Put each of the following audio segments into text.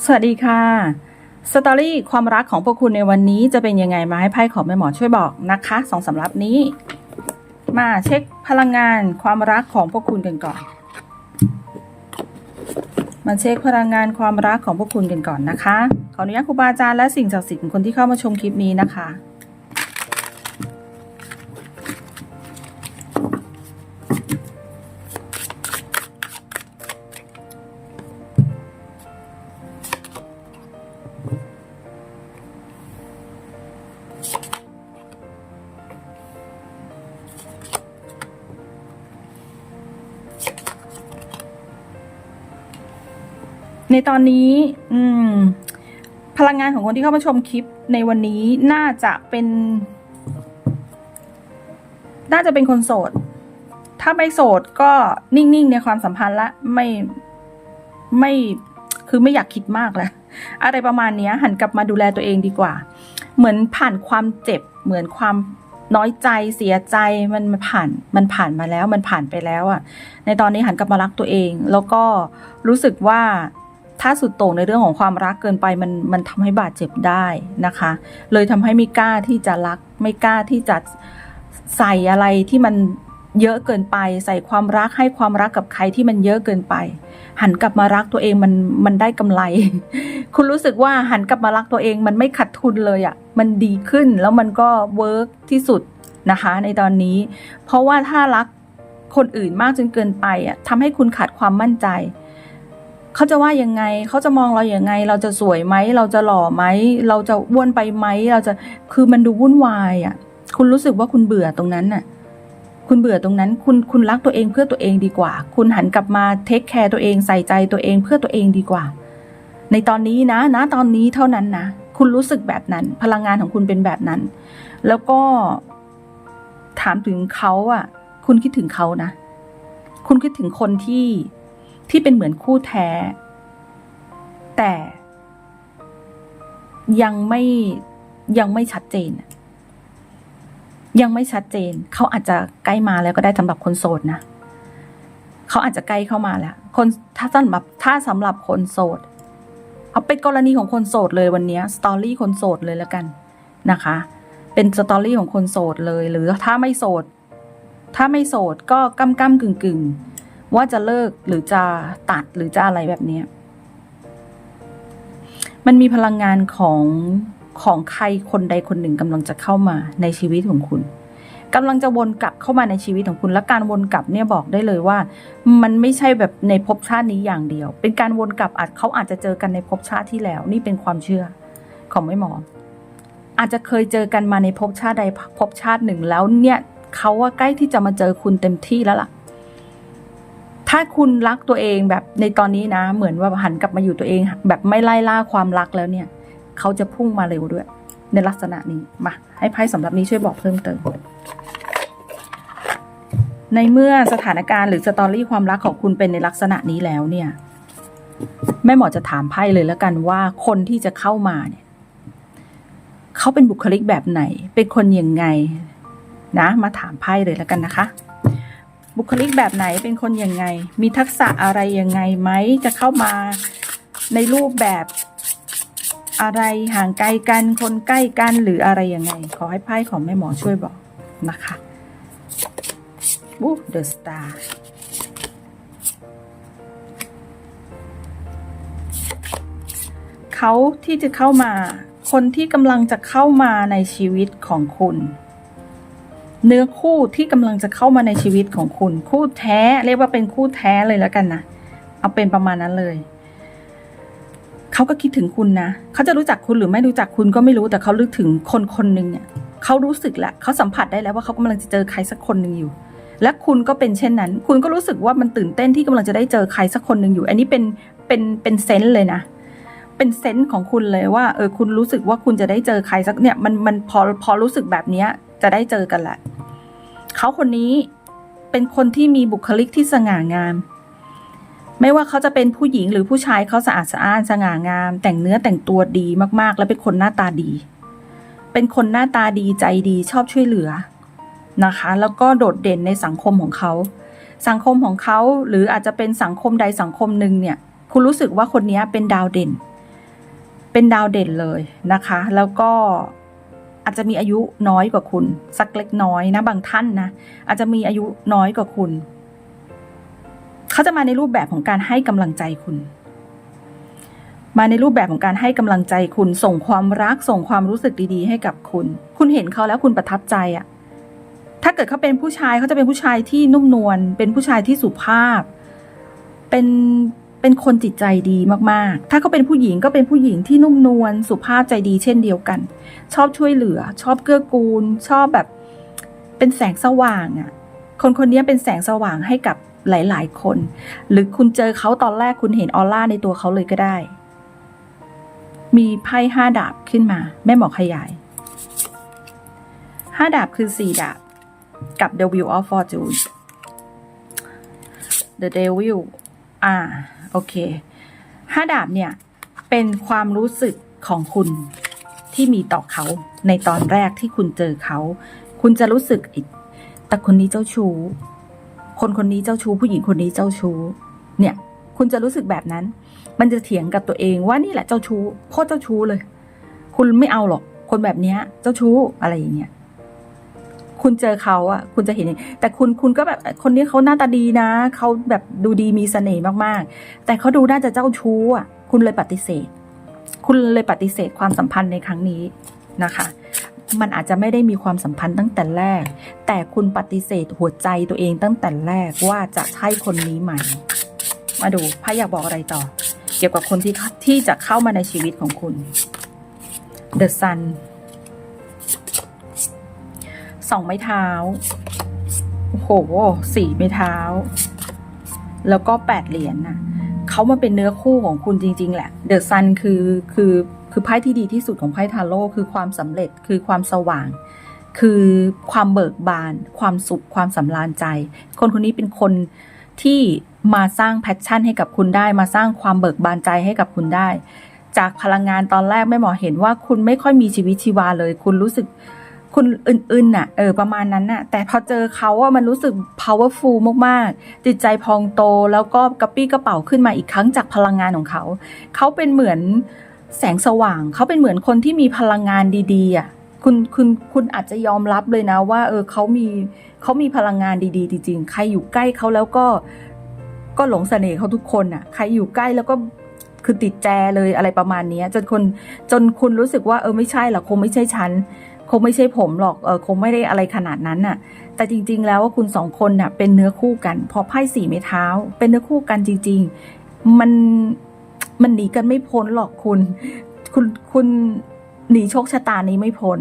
สวัสดีค่ะ สตอรี่ความรักของพวกคุณในวันนี้จะเป็นยังไงมาให้ไพ่ของแม่หมอช่วยบอกนะคะสองสำรับนี้ มาเช็คพลังงานความรักของพวกคุณกันก่อน มาเช็คพลังงานความรักของพวกคุณกันก่อนนะคะ ขออนุญาตครูบาอาจารย์และสิ่งศักดิ์สิทธิ์ของคนที่เข้ามาชมคลิปนี้นะคะ ในตอนนี้ อืม พลังงานของคนที่เข้ามาชมคลิปในวันนี้น่าจะเป็น น่าจะเป็นคนโสด ถ้าไม่โสดก็นิ่งๆในความสัมพันธ์ละไม่ไม่คือไม่อยากคิดมากแล้วอะไรประมาณนี้หันกลับมาดูแลตัวเองดีกว่า เหมือนผ่านความเจ็บ เหมือนความน้อยใจเสียใจมันมันผ่านมันผ่านมาแล้วมันผ่านไปแล้วอะในตอนนี้หันกลับมารักตัวเอง แล้วก็รู้สึกว่า ถ้าสุดโต่งในเรื่องของความรักเกินไปมันมันทำให้บาดเจ็บได้นะคะ เลยทำให้ไม่กล้าที่จะรัก ไม่กล้าที่จะใส่อะไรที่มันเยอะเกินไป ใส่ความรักให้ความรักกับใครที่มันเยอะเกินไป หันกลับมารักตัวเองมันมันได้กำไร คุณรู้สึกว่าหันกลับมารักตัวเองมันไม่ขัดทุนเลยอะ่ะมันดีขึ้นแล้วมันก็เวิร์กที่สุดนะคะ ในตอนนี้ เพราะว่าถ้ารักคนอื่นมากจนเกินไปอะ่ะทำให้คุณขาดความมั่นใจ เขาจะว่ายังไง เขาจะมองเราอย่างไง เราจะสวยไหม เราจะหล่อไหม เราจะอ้วนไปไหม เราจะ คือมันดูวุ่นวายอะ คุณรู้สึกว่าคุณเบื่อตรงนั้นน่ะ คุณเบื่อตรงนั้น คุณ คุณรักตัวเองเพื่อตัวเองดีกว่า คุณหันกลับมาเทคแคร์ตัวเอง ใส่ใจตัวเองเพื่อตัวเองดีกว่า ในตอนนี้นะ นะตอนนี้เท่านั้นนะ คุณรู้สึกแบบนั้น พลังงานของคุณเป็นแบบนั้น แล้วก็ถามถึงเขาอะ คุณคิดถึงเขานะ คุณคิดถึงคนที่ ที่เป็นเหมือนคู่แท้ แต่ยังไม่ยังไม่ชัดเจน ยังไม่ชัดเจน เขาอาจจะใกล้มาแล้วก็ได้สำหรับคนโสดนะเขาอาจจะใกล้เข้ามาแล้ว คนถ้าสำหรับถ้าสำหรับคนโสดเอาเป็นกรณีของคนโสดเลยวันนี้สตอรี่คนโสดเลยแล้วกันนะคะ เป็นสตอรี่ของคนโสดเลย หรือถ้าไม่โสด ถ้าไม่โสดก็ก้ำก้ำกึ่งกึ่ง ว่าจะเลิกหรือจะตัดหรือจะอะไรแบบนี้ มันมีพลังงานของของใครคนใดคนหนึ่งกำลังจะเข้ามาในชีวิตของคุณกำลังจะวนกลับเข้ามาในชีวิตของคุณ และการวนกลับเนี่ยบอกได้เลยว่า มันไม่ใช่แบบในภพชาตินี้อย่างเดียว เป็นการวนกลับอาจเขาอาจจะเจอกันในภพชาติที่แล้ว นี่เป็นความเชื่อของไม่หมอ อาจจะเคยเจอกันมาในภพชาติใดภพชาติหนึ่งแล้วเนี่ยเขาว่าใกล้ที่จะมาเจอคุณเต็มที่แล้วล่ะ ถ้าคุณรักตัวเองแบบในตอนนี้นะ เหมือนว่าหันกลับมาอยู่ตัวเอง แบบไม่ไล่ล่าความรักแล้วเนี่ย เขาจะพุ่งมาเร็วด้วย ในลักษณะนี้มาให้ไพ่สำหรับนี้ช่วยบอกเพิ่มเติมในเมื่อสถานการณ์หรือสตอรี่ความรักของคุณเป็นในลักษณะนี้แล้วเนี่ยแม่หมอจะถามไพ่เลยแล้วกันว่าคนที่จะเข้ามาเนี่ยเขาเป็นบุคลิกแบบไหน เป็นคนยังไง นะ มาถามไพ่เลยแล้วกันนะคะ บุคลิกแบบไหนเป็นคนยังไง มีทักษะอะไรยังไงไหม จะเข้ามาในรูปแบบอะไรห่างไกลกันคนใกล้กันหรืออะไรยังไง ขอให้ไพ่ของแม่หมอช่วยบอกนะคะอู้เดอะสตาร์เขาที่จะเข้ามา คนที่กำลังจะเข้ามาในชีวิตของคุณ เนื้อคู่ที่กำลังจะเข้ามาในชีวิตของคุณ คู่แท้ เรียกว่าเป็นคู่แท้เลยแล้วกันนะเอาเป็นประมาณนั้นเลยเขาก็คิดถึงคุณนะเขาจะรู้จักคุณหรือไม่รู้จักคุณก็ไม่รู้แต่เขาลึกถึงคนคนหนึ่งเนี่ยเขารู้สึกแหละเขาสัมผัสได้แล้วว่าเขากำลังจะเจอใครสักคนหนึ่งอยู่ และคุณก็เป็นเช่นนั้น คุณก็รู้สึกว่ามันตื่นเต้นที่กำลังจะได้เจอใครสักคนหนึ่งอยู่ อันนี้เป็นเป็นเป็นเซนส์เลยนะเป็นเซนส์ของคุณเลยว่าเออคุณรู้สึกว่าคุณจะได้เจอใครสักเนี่ยมันมันพอพอรู้สึกแบบนี้จะได้เจอกันแหละ เขาคนนี้เป็นคนที่มีบุคลิกที่สง่างาม ไม่ว่าเขาจะเป็นผู้หญิงหรือผู้ชายเขาสะอาดสะอ้านสง่างาม แต่งเนื้อแต่งตัวดีมากๆ และเป็นคนหน้าตาดี เป็นคนหน้าตาดีใจดีชอบช่วยเหลือนะคะ แล้วก็โดดเด่นในสังคมของเขา สังคมของเขาหรืออาจจะเป็นสังคมใดสังคมหนึ่งเนี่ย คุณรู้สึกว่าคนนี้เป็นดาวเด่น เป็นดาวเด่นเลยนะคะ แล้วก็ อาจจะมีอายุน้อยกว่าคุณ สักเล็กน้อยนะ บางท่านนะอาจจะมีอายุน้อยกว่าคุณ เขาจะมาในรูปแบบของการให้กำลังใจคุณ มาในรูปแบบของการให้กำลังใจคุณ ส่งความรักส่งความรู้สึกดีๆ ให้กับคุณ คุณเห็นเขาแล้วคุณประทับใจอะถ้าเกิดเขาเป็นผู้ชายเขาจะเป็นผู้ชายที่นุ่มนวลเป็นผู้ชายที่สุภาพ เป็น เป็นคนจิตใจดีมากๆ ถ้าเขาเป็นผู้หญิงก็เป็นผู้หญิงที่นุ่มนวลสุภาพใจดีเช่นเดียวกัน ชอบช่วยเหลือ ชอบเกื้อกูล ชอบแบบ เป็นแสงสว่างอะ่ะ คนคนนี้เป็นแสงสว่างให้กับหลาย ๆ คน หรือคุณเจอเขาตอนแรกคุณเห็นออร่าในตัวเขาเลยก็ได้ มีไพ่ห้าดาบขึ้นมา แม่หมอขยายห้าดาบคือสี่ดาบ กับ The Wheel of Fortune The Devil อ่า โอเคห้าดาบเนี่ย เป็นความรู้สึกของคุณที่มีต่อเขาในตอนแรกที่คุณเจอเขา คุณจะรู้สึกอีกแต่คนนี้เจ้าชู้ คนคนนี้เจ้าชู้ผู้หญิงคนนี้เจ้าชู้ เนี่ย คุณจะรู้สึกแบบนั้น มันจะเถียงกับตัวเองว่านี่แหละเจ้าชู้โคตรเจ้าชู้เลย คุณไม่เอาหรอก คนแบบนี้เจ้าชู้อะไรอย่างเงี้ย คุณเจอเขาอะคุณจะเห็น แต่คุณคุณก็แบบคนนี้เขาหน้าตาดีนะเขาแบบดูดีมีเสน่ห์มากๆ แต่เขาดูน่าจะเจ้าชู้อะคุณเลยปฏิเสธ คุณเลยปฏิเสธความสัมพันธ์ในครั้งนี้นะคะ มันอาจจะไม่ได้มีความสัมพันธ์ตั้งแต่แรก แต่คุณปฏิเสธหัวใจตัวเองตั้งแต่แรกว่าจะใช่คนนี้ไหมมาดูพายอยากบอกอะไรต่อ เกี่ยวกับคนที่ที่จะเข้ามาในชีวิตของคุณ The Sun สองไม้เท้า โอ้โหสี่ไม้เท้า แล้วก็แปดเหรียญน่ะเขามาเป็นเนื้อคู่ของคุณจริง ๆ แหละ เดอะซันคือคือคือไพ่ที่ดีที่สุดของไพ่ทาโร่คือความสำเร็จคือความสว่าง คือความเบิกบาน ความสุขความสำราญใจ คนคนนี้เป็นคนที่มาสร้างแพชชั่นให้กับคุณได้ มาสร้างความเบิกบานใจให้กับคุณได้ จากพลังงานตอนแรกแม่หมอเห็นว่าคุณไม่ค่อยมีชีวิตชีวาเลย คุณรู้สึก คุณอื่นๆน่ะเออประมาณนั้นน่ะ แต่พอเจอเขาว่ามันรู้สึก powerful มากๆ จิตใจพองโตแล้วก็กระปี้กระเป๋าขึ้นมาอีกครั้งจากพลังงานของเขา เขาเป็นเหมือนแสงสว่าง เขาเป็นเหมือนคนที่มีพลังงานดีๆอะคุณคุณคุณอาจจะยอมรับเลยนะว่า เออเขามีเขามีพลังงานดีๆจริงๆใครอยู่ใกล้เขาแล้วก็ ก็หลงเสน่ห์เขาทุกคนอะ ใครอยู่ใกล้แล้วก็คือติดแจเลยอะไรประมาณนี้จนคนจนคุณรู้สึกว่าเออไม่ใช่หรอกคงไม่ใช่ฉัน คงไม่ใช่ผมหรอกเออคงไม่ได้อะไรขนาดนั้นน่ะ แต่จริง ๆ แล้วว่าคุณสองคนน่ะเป็นเนื้อคู่กัน พอไพ่สี่ไม้เท้า เป็นเนื้อคู่กันจริง ๆ มันมันหนีกันไม่พ้นหรอกคุณ คุณคุณหนีโชคชะตานี้ไม่พ้น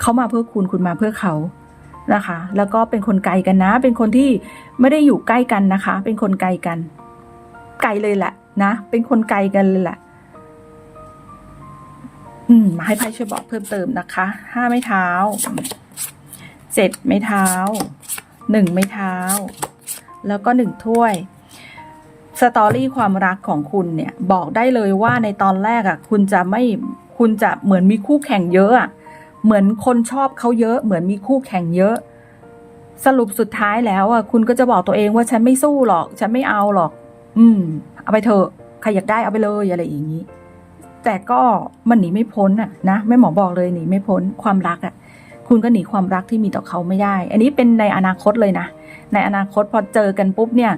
เขามาเพื่อคุณคุณมาเพื่อเขานะคะ แล้วก็เป็นคนไกลกันนะ เป็นคนที่ไม่ได้อยู่ใกล้กันนะคะ เป็นคนไกลกัน ไกลเลยแหละนะ เป็นคนไกลกันเลยแหละ อืมมาให้ไพ่ช่วยบอกเพิ่มเติมนะคะห้าไม้เท้าเจ็ดไม้เท้าหนึ่งไม้เท้า แล้วก็หนึ่งถ้วยสตอรี่ความรักของคุณเนี่ยบอกได้เลยว่าในตอนแรกอะ่ะ คุณจะไม่คุณจะเหมือนมีคู่แข่งเยอะอะ่ะเหมือนคนชอบเขาเยอะ เหมือนมีคู่แข่งเยอะ สรุปสุดท้ายแล้วอะคุณก็จะบอกตัวเองว่าฉันไม่สู้หรอก ฉันไม่เอาหรอก อืม เอาไปเถอะใครอยากได้เอาไปเลยอะไรอย่างนี้ แต่ก็มันหนีไม่พ้นอะนะแม่หมอบอกเลยหนีไม่พ้นความรักอะคุณก็หนีความรักที่มีต่อเขาไม่ได้ อันนี้เป็นในอนาคตเลยนะ ในอนาคตพอเจอกันปุ๊บเนี่ย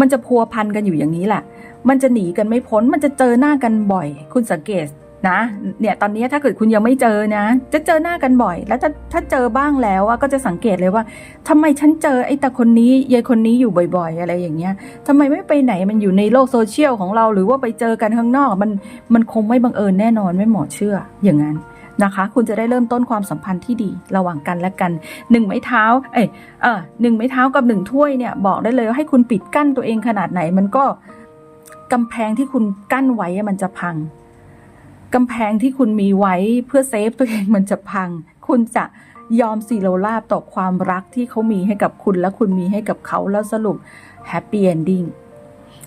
มันจะพัวพันกันอยู่อย่างนี้แหละ มันจะหนีกันไม่พ้น มันจะเจอหน้ากันบ่อย คุณสังเกต นะเนี่ยตอนนี้ถ้าเกิดคุณยังไม่เจอนะ จะเจอหน้ากันบ่อย แล้วถ้าถ้าเจอบ้างแล้วอะก็จะสังเกตเลยว่าทำไมฉันเจอไอ้ตาคนนี้ยายคนนี้อยู่บ่อย ๆ อะไรอย่างเงี้ยทำไมไม่ไปไหนมันอยู่ในโลกโซเชียลของเรา หรือว่าไปเจอกันข้างนอก มันมันคงไม่บังเอิญแน่นอนไม่หมอเชื่ออย่างนั้นนะคะ คุณจะได้เริ่มต้นความสัมพันธ์ที่ดีระหว่างกันและกันหนึ่งไม้เท้า เอ้ยเออหนึ่งไม้เท้ากับหนึ่งถ้วยเนี่ยบอกได้เลยว่าให้คุณปิดกั้นตัวเองขนาดไหนมันก็กำแพงที่คุณกั้นไว้มันจะพัง กำแพงที่คุณมีไว้เพื่อเซฟตัวเองมันจะพัง คุณจะยอมสีโลลาบต่อความรักที่เขามีให้กับคุณและคุณมีให้กับเขาแล้วสรุปแฮปปี้เอนดิ้ง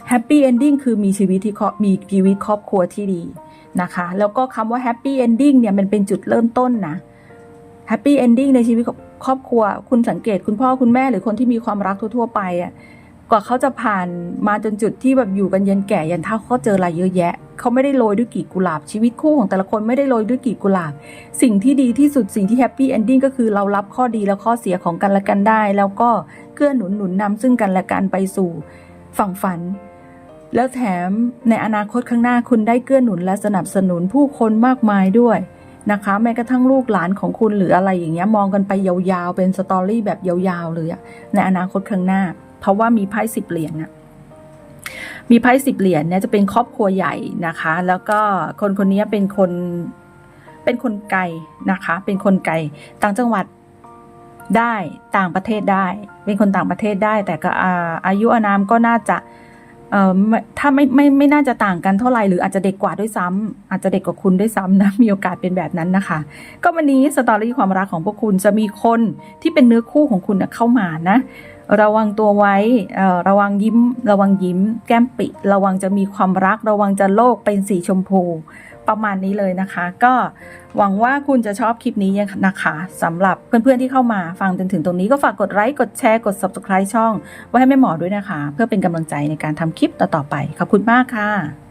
แฮปปี้เอนดิ้งคือมีชีวิตที่ครอบมีชีวิตครอบครัวที่ดีนะคะ แล้วก็คำว่าแฮปปี้เอนดิ้งเนี่ยมันเป็นจุดเริ่มต้นนะแฮปปี้เอนดิ้งในชีวิตครอบครัว คุณสังเกตคุณพ่อคุณแม่หรือคนที่มีความรักทั่วๆไปอะกว่าเขาจะผ่านมาจนจุดที่แบบอยู่กันยันแก่ยันเฒ่าเขาเจออะไรเยอะแยะ เขาไม่ได้โรยด้วยกีบกุหลาบชีวิตคู่ของแต่ละคนไม่ได้โรยด้วยกีบกุหลาบ สิ่งที่ดีที่สุดสิ่งที่แฮปปี้เอนดิ้งก็คือเรารับข้อดีและข้อเสียของกันและกันได้ แล้วก็เกื้อหนุนหนุนนำซึ่งกันและกันไปสู่ฝั่งฝัน แล้วแถมในอนาคตข้างหน้าคุณได้เกื้อหนุนและสนับสนุนผู้คนมากมายด้วยนะคะ แม้กระทั่งลูกหลานของคุณหรืออะไรอย่างเงี้ยมองกันไปยาวๆ เป็นสตอรี่แบบยาวๆเลยอะในอนาคตข้างหน้า เพราะว่ามีไพ่สิบเหรียญน่ะ มีไพ่สิบเหรียญเนี่ยจะเป็นครอบครัวใหญ่นะคะ แล้วก็คนคนนี้เป็นคนเป็นคนไกลนะคะ เป็นคนไกลต่างจังหวัดได้ต่างประเทศได้ เป็นคนต่างประเทศได้ แต่ก็อาอายุอานามก็น่าจะเอ่อไม่ถ้าไม่ไม่ไม่น่าจะต่างกันเท่าไหร่หรืออาจจะเด็กกว่าด้วยซ้ำอาจจะเด็กกว่าคุณด้วยซ้ำนะมีโอกาสเป็นแบบนั้นนะคะ ก็วันนี้สตอรี่ความรักของพวกคุณจะมีคนที่เป็นเนื้อคู่ของคุณเข้ามานะ ระวังตัวไว้ระวังยิ้ม ระวังยิ้ม แก้มปิ ระวังจะมีความรัก ระวังจะโลกเป็นสีชมพู ประมาณนี้เลยนะคะ ก็หวังว่าคุณจะชอบคลิปนี้นะคะสำหรับเพื่อนๆที่เข้ามาฟังจนถึงตรงนี้ก็ฝากกดไลค์กดแชร์กด subscribe ช่อง ไว้ให้แม่หมอด้วยนะคะ เพื่อเป็นกำลังใจในการทำคลิปต่อๆไป ขอบคุณมากค่ะ